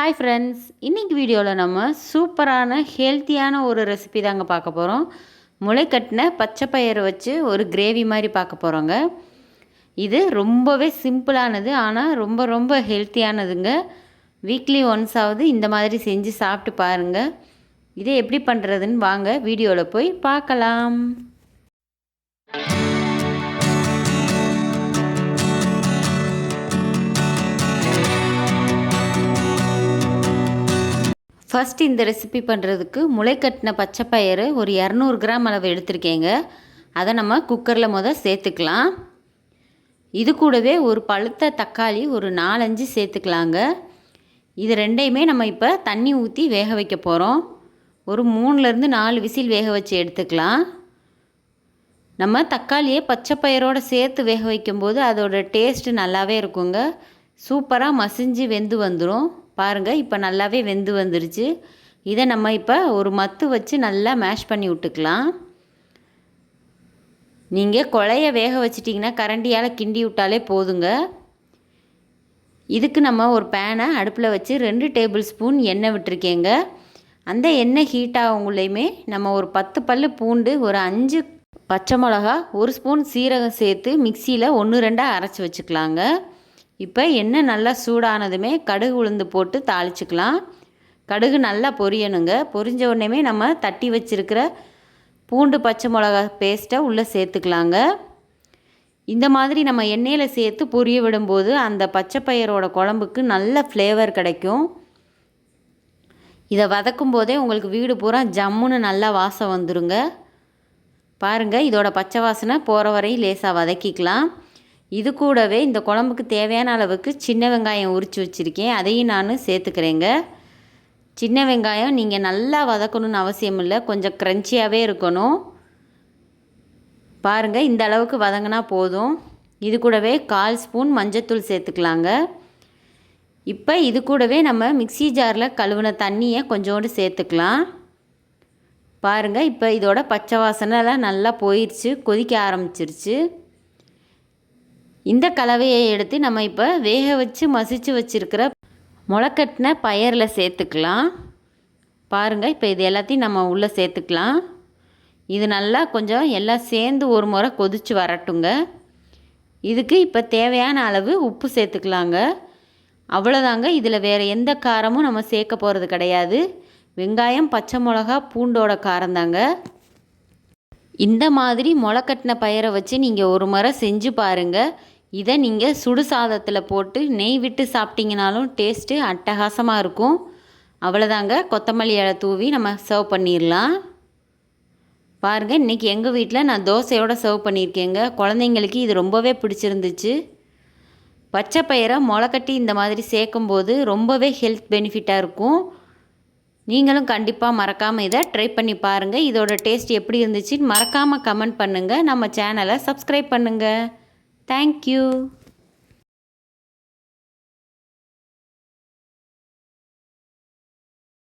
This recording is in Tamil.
ஹாய் ஃப்ரெண்ட்ஸ் இன்றைக்கி வீடியோவில் நம்ம சூப்பரான ஹெல்த்தியான ஒரு ரெசிபி தாங்க பார்க்க போகிறோம் முளைக்கட்டின பச்சை பயிரை வச்சு ஒரு கிரேவி மாதிரி பார்க்க போகிறோங்க இது ரொம்பவே சிம்பிளானது ஆனால் ரொம்ப ரொம்ப ஹெல்த்தியானதுங்க வீக்லி ஒன்ஸ் ஆகுது இந்த மாதிரி செஞ்சு சாப்பிட்டு பாருங்கள் இதை எப்படி பண்ணுறதுன்னு வாங்க வீடியோவில் போய் பார்க்கலாம். ஃபஸ்ட் இந்த ரெசிபி பண்ணுறதுக்கு முளை கட்டின பச்சைப்பயிறு ஒரு இரநூறு கிராம் அளவு எடுத்திருக்கேங்க. அதை நம்ம குக்கரில் மொதல் சேர்த்துக்கலாம். இது கூடவே ஒரு பழுத்த தக்காளி ஒரு நாலஞ்சு சேர்த்துக்கலாங்க. இது ரெண்டையுமே நம்ம இப்போ தண்ணி ஊற்றி வேக வைக்க போகிறோம் ஒரு மூணுலேருந்து நாலு விசில் வேக வச்சு எடுத்துக்கலாம். நம்ம தக்காளியை பச்சை பயிரோடு சேர்த்து வேக வைக்கும்போது அதோட டேஸ்ட்டு நல்லாவே இருக்குங்க. சூப்பராக மசிஞ்சு வெந்து வந்துடும் பாருங்கள் இப்போ நல்லாவே வெந்து வந்துருச்சு. இதை நம்ம இப்போ ஒரு மத்து வச்சு நல்லா மேஷ் பண்ணி விட்டுக்கலாம். நீங்கள் கொலைய வேக வச்சிட்டிங்கன்னா கரண்டியால் கிண்டி விட்டாலே போதுங்க. இதுக்கு நம்ம ஒரு பேனை அடுப்பில் வச்சு ரெண்டு டேபிள் ஸ்பூன் எண்ணெய் விட்டுருக்கேங்க. அந்த எண்ணெய் ஹீட் ஆகுங்களையுமே நம்ம ஒரு பத்து பல் பூண்டு ஒரு அஞ்சு பச்சை மிளகா ஒரு ஸ்பூன் சீரகம் சேர்த்து மிக்சியில் ஒன்று ரெண்டாக அரைச்சி வச்சுக்கலாங்க. இப்போ எண்ணெய் நல்லா சூடானதுமே கடுகு உளுந்து போட்டு தாளிச்சுக்கலாம். கடுகு நல்லா பொரியணுங்க. பொரிஞ்ச உடனேமே நம்ம தட்டி வச்சுருக்கிற பூண்டு பச்சை மிளகா பேஸ்ட்டை உள்ளே சேர்த்துக்கலாங்க. இந்த மாதிரி நம்ம எண்ணெயில் சேர்த்து பொரிய விடும்போது அந்த பச்சை பயிரோட குழம்புக்கு நல்ல ஃப்ளேவர் கிடைக்கும். இதை வதக்கும் போதே உங்களுக்கு வீடு பூரா ஜம்முன்னு நல்லா வாசம் வந்துடுங்க பாருங்கள் இதோட பச்சை வாசனை போகிற வரையும் லேசாக வதக்கிக்கலாம். இது கூடவே இந்த குழம்புக்கு தேவையான அளவுக்கு சின்ன வெங்காயம் உரித்து வச்சுருக்கேன். அதையும் நான் சேர்த்துக்கிறேங்க. சின்ன வெங்காயம் நீங்கள் நல்லா வதக்கணும்னு அவசியம் இல்லை கொஞ்சம் க்ரன்ச்சியாகவே இருக்கணும். பாருங்கள் இந்த அளவுக்கு வதங்கினா போதும். இது கூடவே கால் ஸ்பூன் மஞ்சத்தூள் சேர்த்துக்கலாங்க. இப்போ இது கூடவே நம்ம மிக்சி ஜாரில் கழுவின தண்ணியை கொஞ்சோண்டு சேர்த்துக்கலாம். பாருங்கள் இப்போ இதோட பச்சை வாசனைலாம் நல்லா போயிடுச்சு கொதிக்க ஆரம்பிச்சிருச்சு. இந்த கலவையை எடுத்து நம்ம இப்போ வேக வச்சு மசித்து வச்சுருக்கிற முளைக்கட்டின பயரில் சேர்த்துக்கலாம். பாருங்கள் இப்போ இது எல்லாத்தையும் நம்ம உள்ளே சேர்த்துக்கலாம். இது நல்லா கொஞ்சம் எல்லாம் சேர்ந்து ஒரு முறை கொதித்து வரட்டுங்க. இதுக்கு இப்போ தேவையான அளவு உப்பு சேர்த்துக்கலாங்க. அவ்வளோதாங்க இதில் வேறு எந்த காரமும் நம்ம சேர்க்க போகிறது கிடையாது. வெங்காயம் பச்சை மிளகா பூண்டோட காரம் தாங்க இந்த மாதிரி முளைக்கட்டின பயிரை வச்சு நீங்கள் ஒரு முறை செஞ்சு பாருங்கள் இதை நீங்கள் சுடு சாதத்தில் போட்டு நெய் விட்டு சாப்பிட்டீங்கனாலும் டேஸ்ட்டு அட்டகாசமாக இருக்கும். அவ்வளோதாங்க கொத்தமல்லி இலை தூவி நம்ம சர்வ் பண்ணிடலாம். பாருங்கள் இன்றைக்கி எங்கள் வீட்டில் நான் தோசையோடு சர்வ் பண்ணியிருக்கேங்க. குழந்தைங்களுக்கு இது ரொம்பவே பிடிச்சிருந்துச்சு. பச்சை பயிரை முளைக்கட்டி இந்த மாதிரி சேர்க்கும்போது ரொம்பவே ஹெல்த் பெனிஃபிட்டாக இருக்கும். நீங்களும் கண்டிப்பாக மறக்காமல் இதை ட்ரை பண்ணி பாருங்கள் இதோட டேஸ்ட் எப்படி இருந்துச்சுன்னு மறக்காமல் கமெண்ட் பண்ணுங்கள் நம்ம சேனலை சப்ஸ்கிரைப் பண்ணுங்கள் தேங்க்யூ.